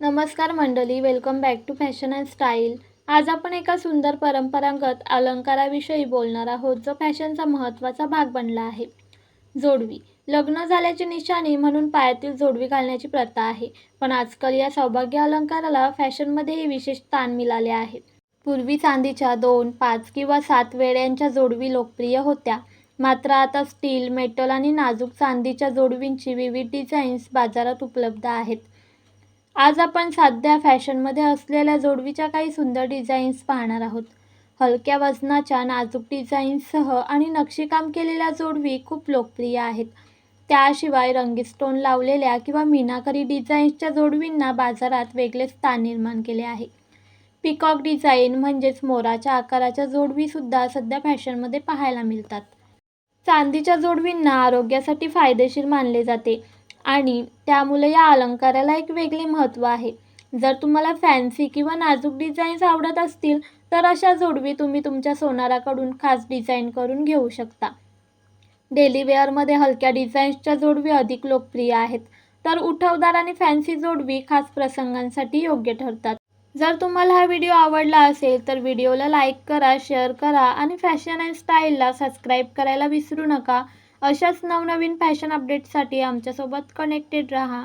नमस्कार मंडळी welcome back to fashion and style आज आपण एका सुंदर परंपरागत अलंकाराविषयी बोलणार आहोत जो फॅशनचा महत्त्वाचा भाग बनला आहे. जोडवी. लग्न झाल्याची निशाणी म्हणून पायातील जोडवी घालण्याची प्रथा आहे. पण आजकाल या सौभाग्य अलंकाराला फॅशनमध्येही विशेष स्थान मिळाले आहे. पूर्वी चांदीच्या दोन पाच किंवा सात वेड्यांच्या जोडवी लोकप्रिय होत्या. मात्र आता स्टील मेटल आणि नाजूक चांदीच्या जोडवींची विविध डिझाईन्स बाजारात उपलब्ध आहेत. आज आपण सध्या फॅशनमध्ये असलेल्या जोडवीच्या काही सुंदर डिझाईन्स पाहणार आहोत. हलक्या वजनाच्या नाजूक डिझाईन्ससह आणि नक्षीकाम केलेल्या जोडवी खूप लोकप्रिय आहेत. त्याशिवाय रंगीत स्टोन लावलेल्या किंवा मीनाकरी डिझाईन्सच्या जोडवींना बाजारात वेगळे स्थान निर्माण केले आहे. पिकॉक डिझाईन म्हणजेच मोराच्या आकाराच्या जोडवीसुद्धा सध्या फॅशनमध्ये पाहायला मिळतात. चांदीच्या जोडवींना आरोग्यासाठी फायदेशीर मानले जाते. आणि त्यामुळे या अलंकाराला एक वेगळे महत्त्व आहे. जर तुम्हाला फॅन्सी किंवा नाजूक डिझाईन्स आवडत असतील तर अशा जोडवी तुम्ही तुमच्या सोनाराकडून खास डिझाईन करून घेऊ शकता. डेली वेअरमध्ये हलक्या डिझाईन्सच्या जोडवी अधिक लोकप्रिय आहेत. तर उठावदार आणि फॅन्सी जोडवी खास प्रसंगांसाठी योग्य ठरतात. जर तुम्हाला हा व्हिडिओ आवडला असेल तर व्हिडिओला लाईक करा शेअर करा आणि फॅशन अँड स्टाईलला सबस्क्राईब करायला विसरू नका. अशाच नवनवीन फॅशन अपडेट्ससाठी आमच्यासोबत कनेक्टेड रहा.